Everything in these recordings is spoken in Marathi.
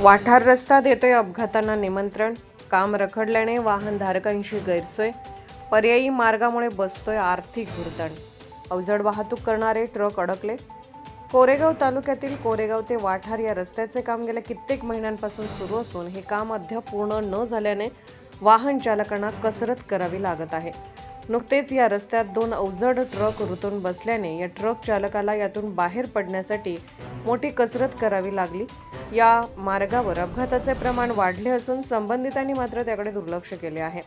वाठार रस्ता देतोय अपघातांना निमंत्रण. काम रखडल्याने वाहनधारकांशी गैरसोय. पर्यायी मार्गामुळे बसतोय आर्थिक भुर्दण अवजड वाहतूक करणारे ट्रक अडकले. कोरेगाव तालुक्यातील कोरेगाव ते वाठार या रस्त्याचे काम गेल्या कित्येक महिन्यांपासून सुरू असून हे काम अद्याप पूर्ण न झाल्याने वाहन चालकांना कसरत करावी लागत आहे. नुकतेच या रस्त्यात दोन अवजड ट्रक रुतून बसल्याने या ट्रक चालकाला यातून बाहेर पडण्यासाठी मोठी कसरत करावी लागली. या मार्गावर अपघाताचे प्रमाण वाढले असून संबंधितांनी मात्र त्याकडे दुर्लक्ष केले आहे.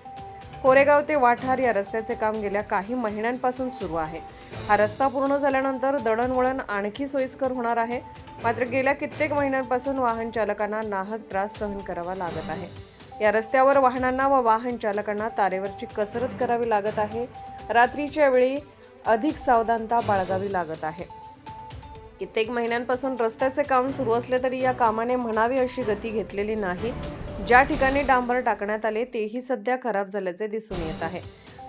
कोरेगाव ते वाठार या रस्त्याचे काम गेल्या काही महिन्यांपासून सुरू आहे. हा रस्ता पूर्ण झाल्यानंतर दळणवळण आणखी सोयीस्कर होणार आहे. मात्र गेल्या कित्येक महिन्यांपासून वाहन चालकांना नाहक त्रास सहन करावा लागत आहे. या रस्त्यावर वाहनांना व वाहन चालकांना तारेवरची कसरत करावी लागत आहे. रात्रीच्या वेळी अधिक सावधानता बाळगावी लागत आहे. कित्येक महिन्यांपासून रस्त्याचे काम सुरू असले तरी या कामाने म्हणावी अशी गती घेतलेली नाही. ज्या ठिकाणी डांबर टाकण्यात आले तेही सध्या खराब झाल्याचे दिसून येत आहे.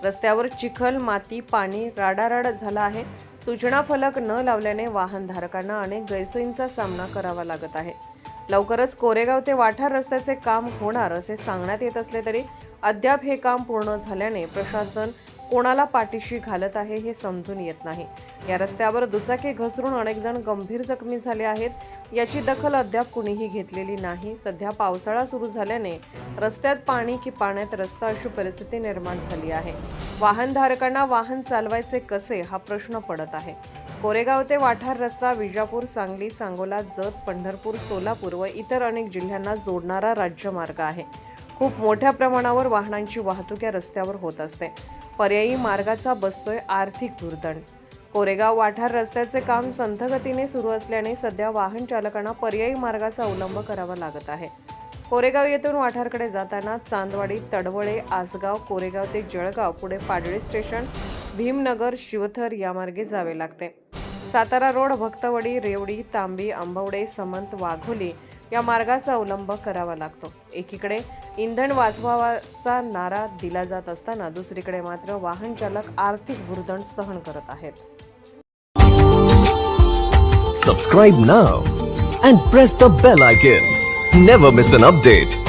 रस्त्यावर चिखल माती पाणी राडाराड झाला आहे. सूचना फलक न लावल्याने वाहनधारकांना अनेक गैरसोयींचा सामना करावा लागत आहे. लवकरच कोरेगाव ते वाठार रस्त्याचे काम होणार असे सांगण्यात येत असले तरी अद्याप हे काम पूर्ण झाल्याने प्रशासन कोणाला पाठीशी घालत आहे हे समजून येत नाही. या रस्त्यावर दुचाकी घसरून अनेक जण गंभीर जखमी झाले आहेत. याची दखल अद्याप कुणीही घेतलेली नाही. सध्या पावसाळा सुरू झाल्याने रस्त्यात पाणी की पाण्यात रस्ता अशी परिस्थिती निर्माण झाली आहे. वाहनधारकांना वाहन चालवायचे कसे हा प्रश्न पडत आहे. कोरेगाव ते वाठार रस्ता विजापूर सांगली सांगोला जत पंढरपूर सोलापूर व इतर अनेक जिल्ह्यांना जोडणारा राज्यमार्ग आहे. खूप मोठ्या प्रमाणावर वाहनांची वाहतूक या रस्त्यावर होत असते. पर्यायी मार्गाचा बसतोय आर्थिक भुर्दण कोरेगाव वाठार रस्त्याचे काम संथगतीने सुरू असल्याने सध्या वाहन चालकांना पर्यायी मार्गाचा अवलंब करावा लागत आहे. कोरेगाव येथून वाठारकडे जाताना चांदवाडी तडवळे आसगाव कोरेगाव ते जळगाव पुढे पाडळी स्टेशन भीमनगर शिवथर यामार्गे जावे लागते. सातारा रोड भक्तवडी रेवडी तांबी आंबवडे समंत वाघोली या मार्गाचा अवलंब करावा लागतो. एकीकडे इंधन वाचवावाचा नारा दिला जात असताना दुसरीकडे मात्र वाहन चालक आर्थिक भुर्दण सहन करत आहेत. Subscribe now and press the bell icon never miss an update